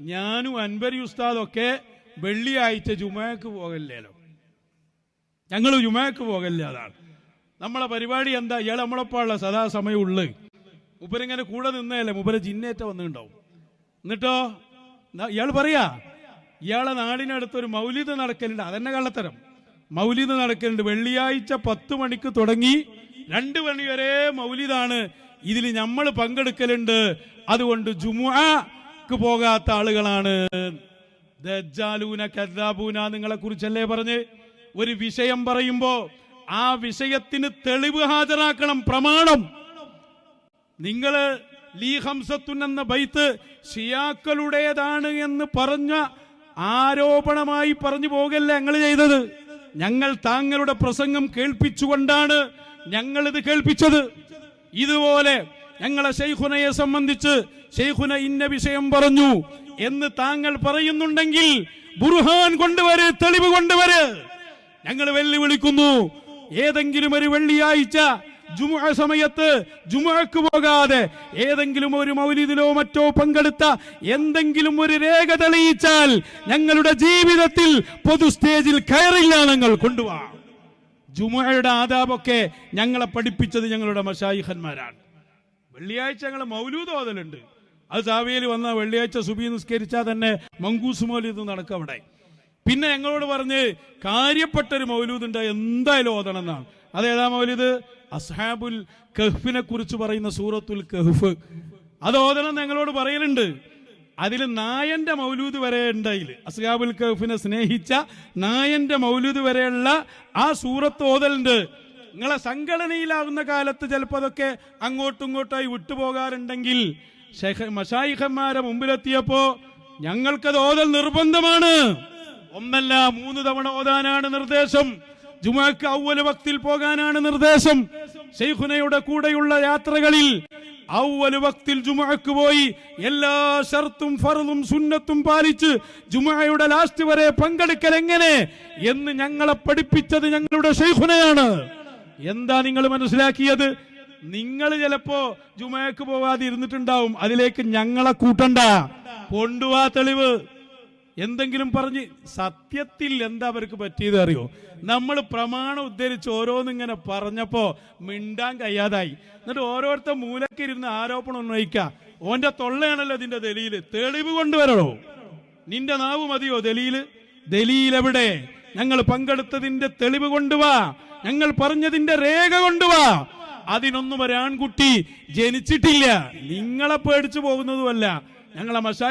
ഞാനും അൻവരി ഉസ്താദൊക്കെ വെള്ളിയാഴ്ച ജുമാക്ക് പോകല്ലേലോ? ഞങ്ങൾ ജുമാക്ക് പോകല്ലേ അതാണ്. നമ്മളെ പരിപാടി എന്താ? ഇയാൾ നമ്മളൊപ്പമുള്ള സദാസമയം ഉള്ളത് മുപ്പരിങ്ങനെ കൂടെ നിന്നേലേ മുപ്പര ജിന്നേറ്റ വന്നിട്ടുണ്ടാവും. എന്നിട്ടോ? ഇയാൾ പറയാ ഇയാളെ നാടിനടുത്തൊരു മൗലിത നടക്കലുണ്ട്. അതന്നെ കള്ളത്തരം. മൗലിത നടക്കലുണ്ട്. വെള്ളിയാഴ്ച പത്ത് മണിക്ക് തുടങ്ങി രണ്ട് മണി വരെ മൗലിതാണ് ഇതിൽ നമ്മൾ പങ്കെടുക്കലുണ്ട്. അതുകൊണ്ട് ജുമുഅക്ക് പോകാത്ത ആളുകളാണ്. ദജ്ജാലൂന കദ്ദാബൂന നിങ്ങളെ കുറിച്ചല്ലേ പറഞ്ഞ് ഒരു വിഷയം പറയുമ്പോ ആ വിഷയത്തിന് തെളിവ് ഹാജരാക്കണം പ്രമാണം. നിങ്ങൾ ലീ എന്ന ബൈത്ത് ഷിയാക്കളുടേതാണ് എന്ന് പറഞ്ഞ ആരോപണമായി പറഞ്ഞു പോകല്ല ഞങ്ങൾ ചെയ്തത്. ഞങ്ങൾ താങ്കളുടെ പ്രസംഗം കേൾപ്പിച്ചുകൊണ്ടാണ് ഞങ്ങൾ ഇത് കേൾപ്പിച്ചത്. ഇതുപോലെ ഞങ്ങളെ ഷെയ്ഖുനയെ സംബന്ധിച്ച് ഷെയ്ഖുന ഇന്ന വിഷയം പറഞ്ഞു എന്ന് താങ്കൾ പറയുന്നുണ്ടെങ്കിൽ ബുർഹാൻ കൊണ്ടുവര് തെളിവ് കൊണ്ടുവര്. ഞങ്ങൾ വെല്ലുവിളിക്കുന്നു ഏതെങ്കിലും ഒരു വെള്ളിയാഴ്ച ജുമുഅ സമയത്ത് ജുമുഅക്ക് പോകാതെ ഏതെങ്കിലും ഒരു മൗലിദിലോ മറ്റോ പങ്കെടുത്ത എന്തെങ്കിലും ഒരു രേഖ തെളിയിച്ചാൽ ഞങ്ങളുടെ ജീവിതത്തിൽ പൊതു സ്റ്റേജിൽ കയറില്ല ഞങ്ങൾ കൊണ്ടുപോകാം ജുമുഅയുടെ ആദാബൊക്കെ ഞങ്ങളെ പഠിപ്പിച്ചത് ഞങ്ങളുടെ മഷായിഖന്മാരാണ് വെള്ളിയാഴ്ച ഞങ്ങൾ മൗലൂദ് ഓതലുണ്ട്. അത് ചാവിയിൽ വന്ന വെള്ളിയാഴ്ച സുബി നിസ്കരിച്ചാൽ തന്നെ മങ്കൂസ് മൗലൂദ് നടക്കും അവിടെ. പിന്നെ ഞങ്ങളോട് പറഞ്ഞ് കാര്യപ്പെട്ടൊരു മൗലൂദ് ഉണ്ട് എന്തായാലും ഓതണം എന്നാണ് അതേതാ മൗലൂദ്? അസ്ഹാബുൽ കഹ്ഫിനെ കുറിച്ച് പറയുന്ന സൂറത്തുൽ കഹ്ഫ്. അത് ഓതണം ഞങ്ങളോട് പറയലുണ്ട്. അതിൽ നായന്റെ മൗലൂദ് വരെ ഉണ്ടായി അസ്ഹാബുൽ കഹ്ഫിനെ സ്നേഹിച്ച നായന്റെ മൗലൂദ് വരെയുള്ള ആ സൂറത്ത് ഓതലുണ്ട്. നിങ്ങളെ സംഘടനയിലാകുന്ന കാലത്ത് ചിലപ്പോൾ അതൊക്കെ അങ്ങോട്ടും ഇങ്ങോട്ടായി വിട്ടുപോകാറുണ്ടെങ്കിൽ മഷായിഹന്മാരെ മശായിഖന്മാരെ മുമ്പിലെത്തിയപ്പോ ഞങ്ങൾക്കത് ഓതൽ നിർബന്ധമാണ്. ഒന്നല്ല മൂന്ന് തവണ ഓതാനാണ് നിർദ്ദേശം. ജുമാക്ക് ഔവൽ വക്തിൽ പോകാനാണ് നിർദ്ദേശം. ഷെയ്ഖുനയുടെ കൂടെയുള്ള യാത്രകളിൽ ഔവൽ വക്തിൽ ജുമാക്ക് പോയി എല്ലാ ഷർത്തും ഫറുതും സുന്നത്തും പാലിച്ച് ജുമായയുടെ ലാസ്റ്റ് വരെ പങ്കെടുക്കൽ എങ്ങനെ എന്ന് ഞങ്ങളെ പഠിപ്പിച്ചത് ഞങ്ങളുടെ ഷെയ്ഖുനയാണ് എന്താ നിങ്ങൾ മനസ്സിലാക്കിയത്? നിങ്ങൾ ചിലപ്പോ ജുമയക്ക് പോവാതെ ഇരുന്നിട്ടുണ്ടാവും. അതിലേക്ക് ഞങ്ങളെ കൂട്ടണ്ട. കൊണ്ടുവാ തെളിവ്. എന്തെങ്കിലും പറഞ്ഞ് സത്യത്തിൽ എന്താ അവർക്ക് പറ്റിയത് അറിയോ? നമ്മൾ പ്രമാണം ഉദ്ധരിച്ച് ഓരോന്നിങ്ങനെ പറഞ്ഞപ്പോ മിണ്ടാൻ കഴിയാതായി. എന്നിട്ട് ഓരോരുത്തർ മൂലക്കിരുന്ന് ആരോപണം ഉന്നയിക്ക. ഓന്റെ തൊള്ളയാണല്ലോ ഇതിന്റെ ദലിയിൽ തെളിവ് കൊണ്ടുവരണോ? നിന്റെ നാവ് മതിയോ ദലിയിൽ ദലിയിലെവിടെ ഞങ്ങൾ പങ്കെടുത്തതിന്റെ തെളിവ് കൊണ്ടുവാ. ഞങ്ങൾ പറഞ്ഞതിന്റെ രേഖ കൊണ്ടുവാ. അതിനൊന്നും ഒരാൺകുട്ടി ജനിച്ചിട്ടില്ല. നിങ്ങളെ പേടിച്ചു പോകുന്നതുമല്ല. ഞങ്ങളെ മഷായി